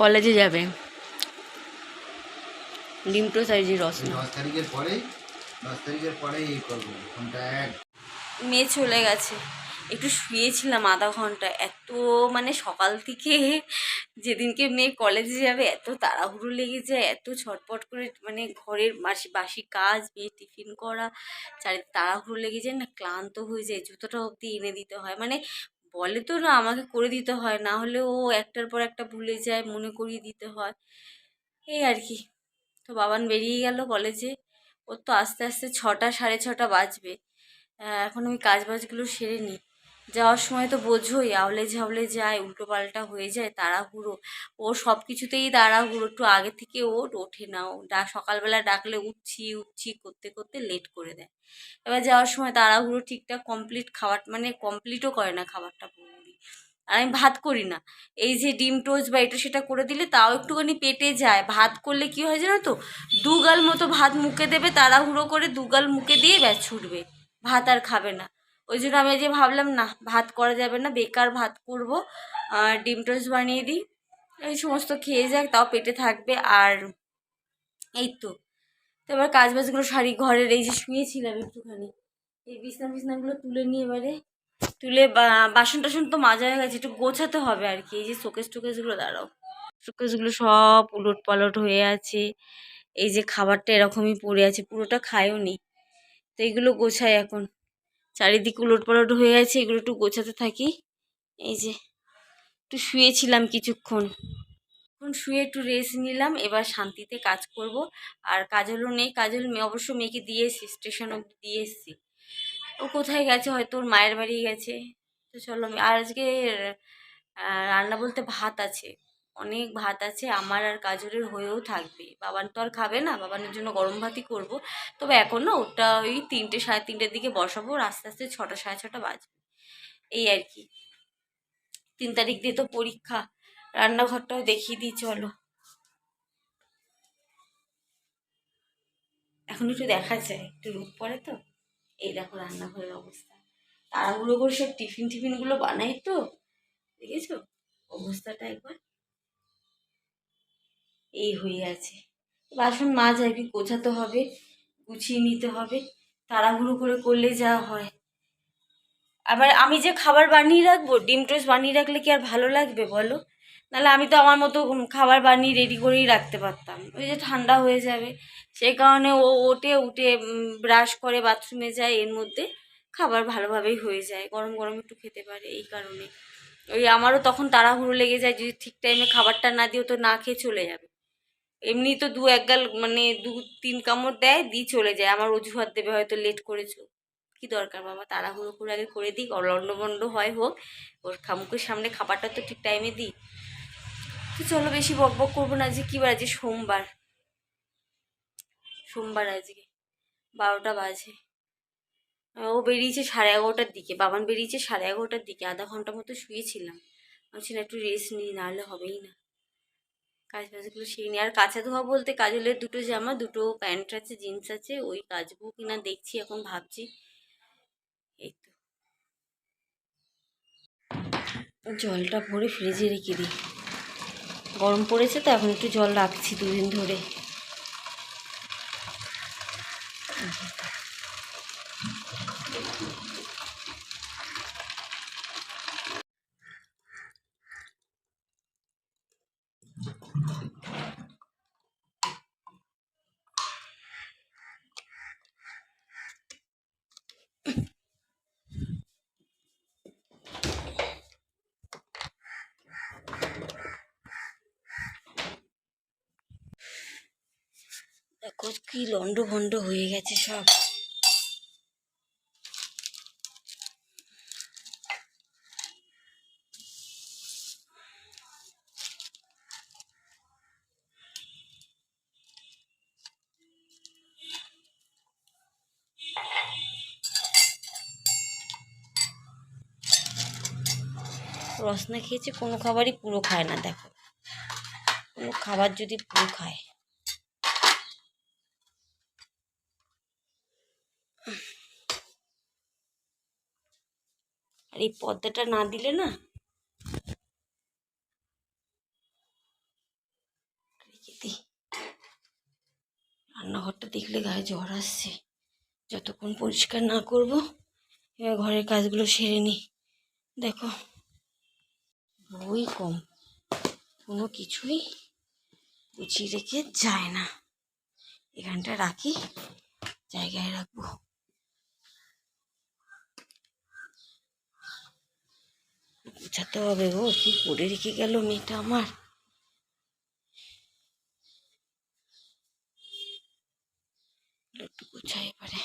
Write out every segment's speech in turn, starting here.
কলেজে যাবে। ডিম টোস্ট আর এই রসনা দশ তারিখের পরেই দশ তারিখের পরেই এই করব। ফোনটা এক। মেয়ে চলে গেছে। একটু শুয়েছিলাম আধা ঘণ্টা। এত মানে সকাল থেকে যেদিনকে মেয়ে কলেজে যাবে এত তাড়াহুড়ো লেগে যায় এত ছটপট করে মানে ঘরের বাসি বাসি কাজ মেয়ে টিফিন করা চারি তাড়াহুড়ো লেগে যায় না ক্লান্ত হয়ে যায় জুতোটা অবধি এনে দিতে হয়। মানে বলে তো না, আমাকে করে দিতে হয়। না হলে ও একটার পর একটা ভুলে যায়, মনে করিয়ে দিতে হয়। এই আর কি। তো বাবান বেরিয়ে গেল, বলে যে, ওর তো আস্তে আস্তে ছটা, সাড়ে ছটা বাজবে। এখন আমি কাজ বাজগুলো সেরে নিই। যাওয়ার সময় তো বোঝোই, আউলে ঝাউলে যায় উল্টো পাল্টা হয়ে যায়, তাড়াহুড়ো। ও সব কিছুতেই তাড়াহুড়ো, একটু আগে থেকে ওঠ ওঠে না। ও ডা সকালবেলা ডাকলে উঠছি উঠছি করতে করতে লেট করে দেয়। এবার যাওয়ার সময় তাড়াহুড়ো ঠিকঠাক কমপ্লিট খাবার মানে কমপ্লিটও করে না খাবারটা পুরোপুরি। আর আমি ভাত করি না। এই যে ডিম টোস্ট বা এটা সেটা করে দিলে তাও একটুখানি পেটে যায়। ভাত করলে কি হয় জানো তো? দুগাল মতো ভাত মুখে দেবে, তাড়াহুড়ো করে দুগাল মুখে দিয়ে ব্যাস ছুটবে। ভাত আর খাবে না। ওই জন্য আমি যে ভাবলাম, না, ভাত করা যাবে না, বেকার ভাত করব, আর ডিম টোস্ট বানিয়ে দিই। এই সমস্ত খেয়ে যাক, তাও পেটে থাকবে। আর এই তো তো এবার কাজ বাজগুলো সারি, ঘরের এই যে শুয়েছিলাম একটুখানি, এই বিছনা বিছনাগুলো তুলে নিয়ে এবারে তুলে বাসন টাসন তো মাজা হয়ে গেছে, একটু গোছাতে হবে আর কি। এই যে শোকেস টোকেসগুলো, দাঁড়াও। শোকেসগুলো সব উলট পালট হয়ে আছে। এই যে খাবারটা এরকমই পড়ে আছে, পুরোটা খায়ও নি। তো এইগুলো গোছাই এখন। চারিদিকে উলট পালট হয়ে আছে, এগুলো একটু গোছাতে থাকি। এই যে, একটু শুয়েছিলাম কিছুক্ষণ। এখন শুয়ে একটু রেস্ট নিলাম, এবার শান্তিতে কাজ করব। আর কাজলও নেই কাজল অবশ্য মেয়েকে দিয়ে এসছি স্টেশন অব্দি দিয়ে এসছি। ও কোথায় গেছে? হয়তো ওর মায়ের বাড়ি গেছে। তো চলো আর আজকে রান্না বলতে ভাত আছে। অনেক ভাত আছে, আমার আর কাজলের হয়েও থাকবে। বাবান তো আর খাবে না বাবানের জন্য গরম ভাতই করব। তবে এখন না ওটা ওই তিনটে, সাড়ে তিনটের দিকে বসাবো আস্তে আস্তে ছটা, সাড়ে ছটা বাজবে। এই আর কি। তিন তারিখ দিয়ে তো পরীক্ষা, রান্নাঘরটাও দেখিয়ে দিই, চলো। এখন একটু দেখা যায়, একটু রূপ পড়ে তো, এই দেখো রান্নাঘরের অবস্থা। তাড়াহুড়ো করে সব টিফিন টিফিনগুলো বানাই তো, দেখেছ? অবস্থাটা একবার। এই হয়ে আছে। বাসন মাছ আর কি গোছাতে হবে, গুছিয়ে নিতে হবে। তাড়াহুড়ো করে করলে যা হয়। আবার আমি যে খাবার বানিয়ে রাখব, ডিম টোস্ট বানিয়ে রাখলে কি আর ভালো লাগবে বলো? নাহলে আমি তো আমার মতো খাবার বানিয়ে রেডি করেই রাখতে পারতাম। ওই যে ঠান্ডা হয়ে যাবে, সেই কারণে ও ওঠে, উঠে ব্রাশ করে বাথরুমে যায়, এর মধ্যে খাবার ভালোভাবেই হয়ে যায়। গরম গরম একটু খেতে পারে এই কারণে। ওই আমারও তখন তাড়াহুড়ো লেগে যায়, যদি ঠিক টাইমে খাবারটা না দিও তো না খেয়ে চলে যাবে। এমনি তো দু এক গাল মানে দু তিন কামড় দেয়, দিয়ে চলে যায়। আমার অজুহাত দেবে হয়তো লেট করেছ। কি দরকার বাবা? তাড়াহুড়ো করে আগে করে দিই লন্ডভন্ড হয় হোক। ওর খামুকের সামনে খাবারটা তো ঠিক টাইমে দিই। তো চলো বেশি বক বক করব না আজকে। কী বার আজকে? সোমবার। সোমবার আজকে। বারোটা বাজে। ও বেরিয়েছে সাড়ে এগারোটার দিকে। বাবান বেরিয়েছে সাড়ে এগারোটার দিকে। আধা ঘণ্টা মতো শুয়েছিলাম। ভাবছি না একটু রেস্ট নিই, নাহলে হবেই না। কাজ বাজগুলো সেই নিয়ে আর কাঁচা ধোয়া বলতে কাজলের দুটো জামা, দুটো প্যান্ট আছে, জিন্স আছে, ওই কাচবো কিনা দেখছি, এখন ভাবছি। এই তো। জলটা ভরে ফ্রিজে রেখে দিই। গরম পড়েছে তো, এখন একটু জল রাখছি দুদিন ধরে দেখো কি লন্ড ভন্ড হয়ে গেছে সব। রসনা খেয়েছে, কোনো খাবারই পুরো খায় না, দেখো। কোনো খাবার যদি পুরো খায়। এই পর্দাটা না দিলে না? রান্নাঘরটা দেখলে গায়ে জ্বর আসছে। যতক্ষণ পরিষ্কার না করব, এবার ঘরের কাজগুলো সেরে নিই। দেখো। বই কম। কোনো কিছুই গুছিয়ে রেখে যায় না। এখানটা রাখি, জায়গায় রাখব। গুছাতে হবে গো কি করে রেখে গেল মেয়েটা আমার একটু গুছাই এবারে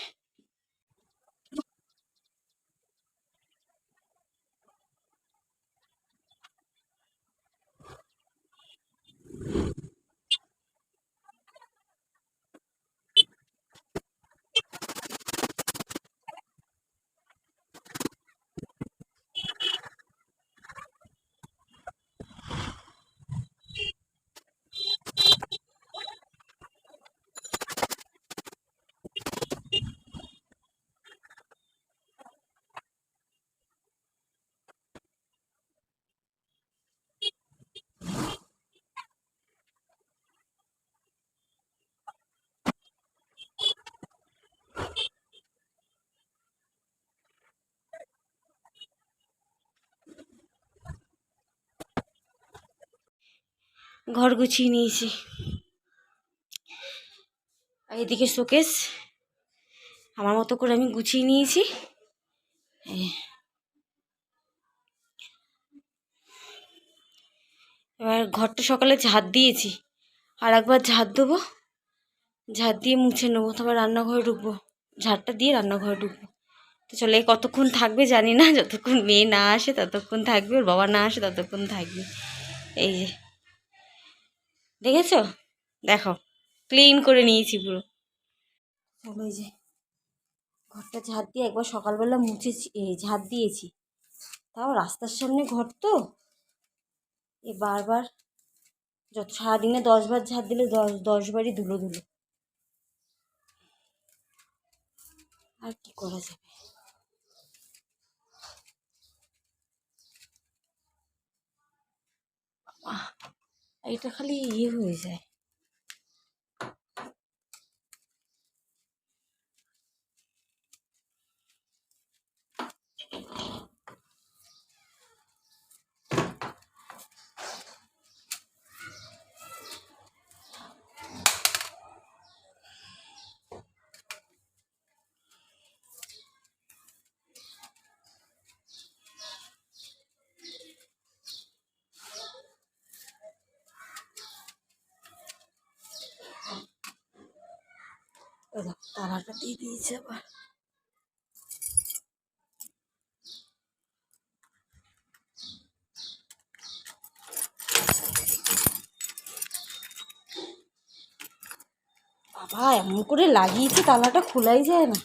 ঘর গুছিয়ে নিয়েছি। আর এদিকে শোকেস, আমার মতো করে আমি গুছিয়ে নিয়েছি। এবার ঘরটা সকালে ঝাড় দিয়েছি। আর একবার ঝাড় দেবো ঝাড় দিয়ে মুছে নেব, তারপর রান্নাঘরে ঢুকবো। ঝাড়টা দিয়ে রান্নাঘরে ঢুকবো। তো চলে কতক্ষণ থাকবে জানি না, যতক্ষণ মেয়ে না আসে ততক্ষণ থাকবে, ওর বাবা না আসে ততক্ষণ থাকবে। এই যে। দেখেছ? দেখো ক্লিন করে নিয়েছি পুরো। চলো যে ঘরটা ঝাড় দিয়ে একবার সকালবেলা মুছেছি ঝাড় দিয়েছি। তাও রাস্তার সামনে ঘর তো। এ বারবার যত সারাদিনে দশবার ঝাড় দিলে দশ দশবারই ধুলো ধুলো। আর কি করা যাবে? বাবা, এটা খালি ইয়ে হয়ে যায় ওই দেখো তালাটা দিয়ে বাবা এমন করে লাগিয়েছে তালাটা খোলাই যায় না।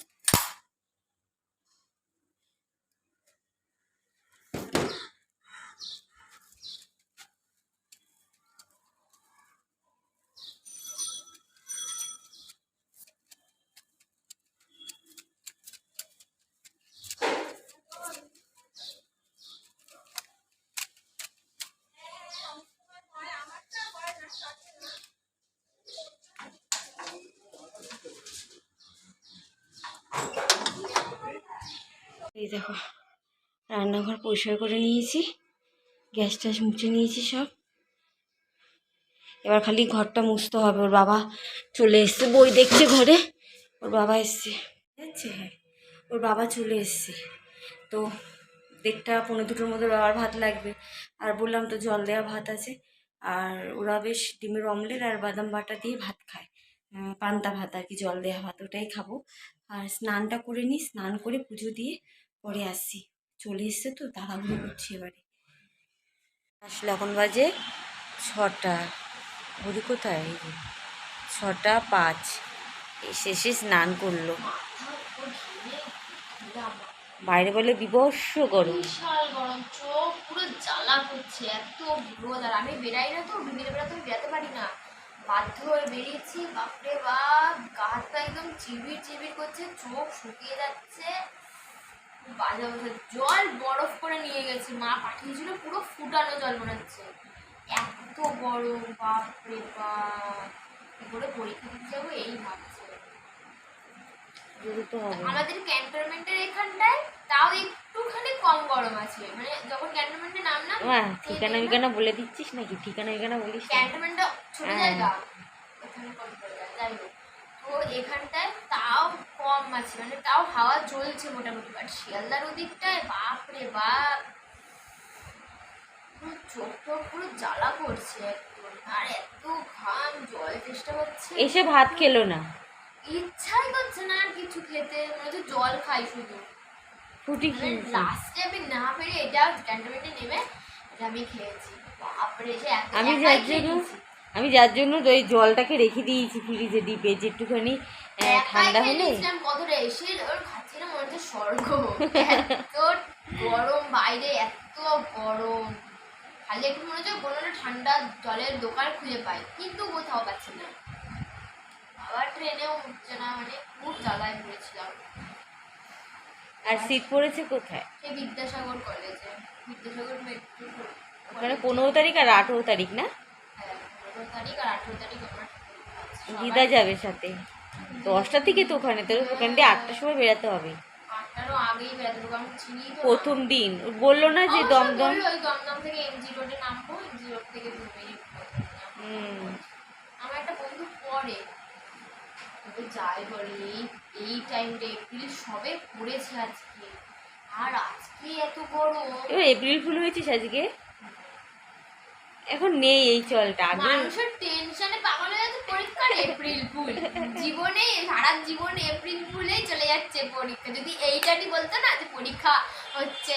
দেখো, রান্নাঘর পরিষ্কার করে নিয়েছি, গ্যাস ট্যাস মুছে নিয়েছি সব। এবার খালি ঘরটা মুছতে হবে, ওর বাবা চলে এসছে, বই দেখছে ঘরে, ওর বাবা এসছে। যাচ্ছে হ্যাঁ ওর বাবা চলে এসছে। তো দেড়টা পনেরো দুটোর মধ্যে বাবার ভাত লাগবে। আর বললাম তো জল দেওয়া ভাত আছে। আর ওরা বেশ ডিমের অমলেট আর বাদাম বাটা দিয়ে ভাত খায়। পান্তা ভাত আর কি, জল দেওয়া ভাত, ওটাই খাব। আর স্নানটা করে নিই, স্নান করে পুজো দিয়ে পরে আসছি চলে এসছে তো তাড়াহুড়ো করছি এবারে। আসলে এখন বাজে ছটা। ঘড়ি কোথায়? ছটা পাঁচ। এসে এসে স্নান করল। বাইরে বলে বিবস্ব গরম। বিশাল গরম চোখ পুরো জ্বালা করছে এত রোদ আর আমি বেরাই না তো বিকেলে বেলা তো আমি বেরাতে পারি না। বাধ্য হয়ে বেরিয়েছি বাপরে বাপ গা হাত পা একদম চিবির চিবির করছে চোখ শুকিয়ে যাচ্ছে। বাজে অবস্থা জল বরফ করে নিয়ে গেছে। মা পাঠিয়েছিল পুরো ফুটানো জল মনে হচ্ছে। এত গরম বাপরে বাপ। কি করে পরীক্ষা দিতে যাব এই ভাবছে। আমাদের ক্যান্টনমেন্টের এখানটায় তাও একটুখানি কম গরম আছে। মানে যখন ক্যান্টনমেন্টে নামলাম মা ঠিকানা বিকানা বলে দিচ্ছিস নাকি? ঠিকানা বিকানা বলিস? ক্যান্টনমেন্টটা ছোট হ্যাঁ। জায়গা। এখানে কম পড়ে যায়। যাই হোক। তো এখানটায় তাও কম আছে মানে তাও হাওয়া চলছে মোটামুটি বাট শিয়ালদার ওদিকটায় বাপ! রে বাপ চোখ টোখ পুরো জ্বালা করছে একদম আর এত ঘাম জল চেষ্টা করছে এসে ভাত খেলো না। ইচ্ছাই করছে না আর কিছু খেতে মনে হচ্ছে জল খাই শুধু। ফুটি মানে লাস্টে আমি না পেরে এটা ক্যান্টনমেন্টে নেমে এটা আমি খেয়েছি। বাপরে সে আমি যার জন্য। আমি যার জন্য ওই জলটাকে রেখে দিয়েছি ফ্রিজে ডিপে যে একটুখানি ঠান্ডা হলে। কতটা এসে ওর খাচ্ছি মনে হচ্ছে স্বর্গ। গরম বাইরে এত গরম। খালি একটু মনে হচ্ছে কোনো ঠান্ডা জলের দোকান খুঁজে পাই কিন্তু কোথাও পাচ্ছি না। আবার ট্রেনেও উঠছে না মানে খুব জ্বালায় পড়েছিলাম। আর শীত পড়েছে কোথায়? সেই বিদ্যাসাগর কলেজে বিদ্যাসাগর মেট্রো ওখানে পনেরো তারিখ আর আঠেরো তারিখ না? তারিখ আর আঠেরো তারিখ আমার দিদা যাবে সাথে। দশটা থেকে তো ওখানে তো ওখান দিয়ে আটটার সময় বেরাতে হবে। আটটারও আগেই বেড়াতে আমি চিনি প্রথম দিন। বলল না যে দমদম বলল, ওই দমদম থেকে এমজি রোডে নামবো এমজি রোড থেকে ঘুরে হুম। আমার একটা বন্ধু পড়ে তো যাই বলে এই এই টাইমটা এপ্রিল সবে পড়েছে আজকে। আর আজকে এত গরম। এবার এপ্রিল ফুল হয়েছিস আজকে এখন নেই এই চলটা আগে। মানুষের টেনশনে পাগল হয়ে যাচ্ছে পরীক্ষার এপ্রিল ফুল। জীবনে সারা জীবন এপ্রিল ফুলেই চলে যাচ্ছে পরীক্ষা। যদি এইটাই বলতো না যে পরীক্ষা হচ্ছে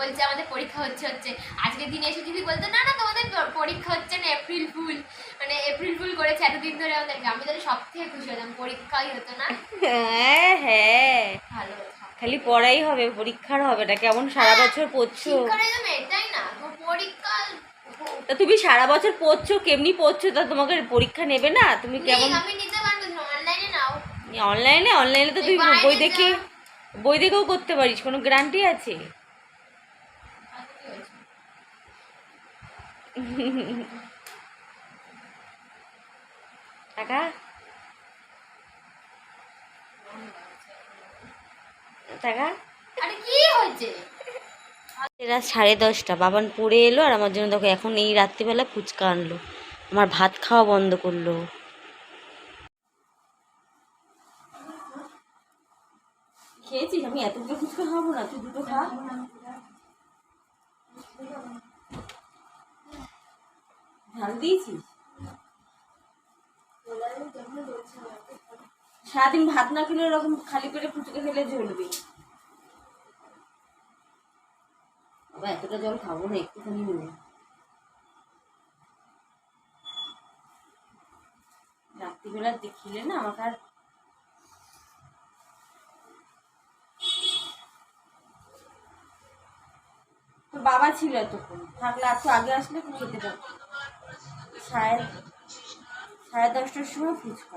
বলছে আমাদের পরীক্ষা হচ্ছে হচ্ছে। আজকের দিনে এসে যদি বলতো না না তোমাদের পরীক্ষা হচ্ছে না এপ্রিল ফুল। মানে এপ্রিল ফুল করেছে এতদিন ধরে আমাদেরকে। আমি তাহলে সব থেকে খুশি হতাম পরীক্ষাই হতো না। হ্যাঁ হ্যাঁ। ভালো খালি পড়াই হবে পরীক্ষার হবে না কেমন সারা বছর পড়ছো? এটাই না। পরীক্ষা তা তুমি সারা বছর পড়ছো কেমনি পড়ছো তা তোমাকে পরীক্ষা নেবে না? তুমি কেমন? আমি নিতে পারব অনলাইনে নাও। অনলাইনে অনলাইনে তো তুই বই দেখে বই দেখেও করতে পারিস কোনো গ্যারান্টি আছে? টাকা টাকা আরে কি হয়েছে? রাত সাড়ে দশটা। বাবান পড়ে এলো আর আমার জন্য দেখো এখন এই রাত্রিবেলা ফুচকা আনলো। আমার ভাত খাওয়া বন্ধ করল। খেয়েছিস? আমি এতগুলো ফুচকা খাব না, তুই দুটো খা। দিয়েছিস? সারাদিন ভাত না খেলে ওরকম খালি পেটে ফুচকা খেলে জ্বলবে বাবা এতটা জল খাব না, একটুখানি নেব রাত্রিবেলা দেখিলে না আমাকে আর তোর বাবা ছিল এতক্ষণ, থাকলে আর তো আগে আসলে খেতে পারতি সাড়ে সাড়ে দশটার সময় ফুচকা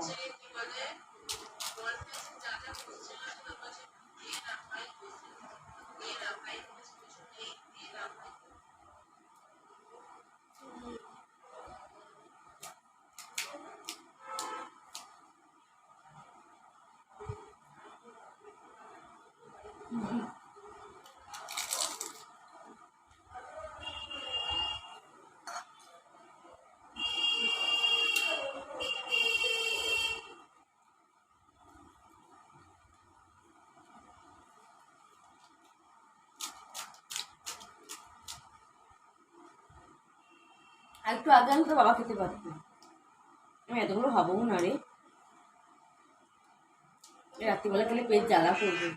আর একটু আগে আমি তো বাবা খেতে পারতাম আমি এতগুলো হবও না রে। রাত্রিবেলা খেলে পেট জ্বালা করবে।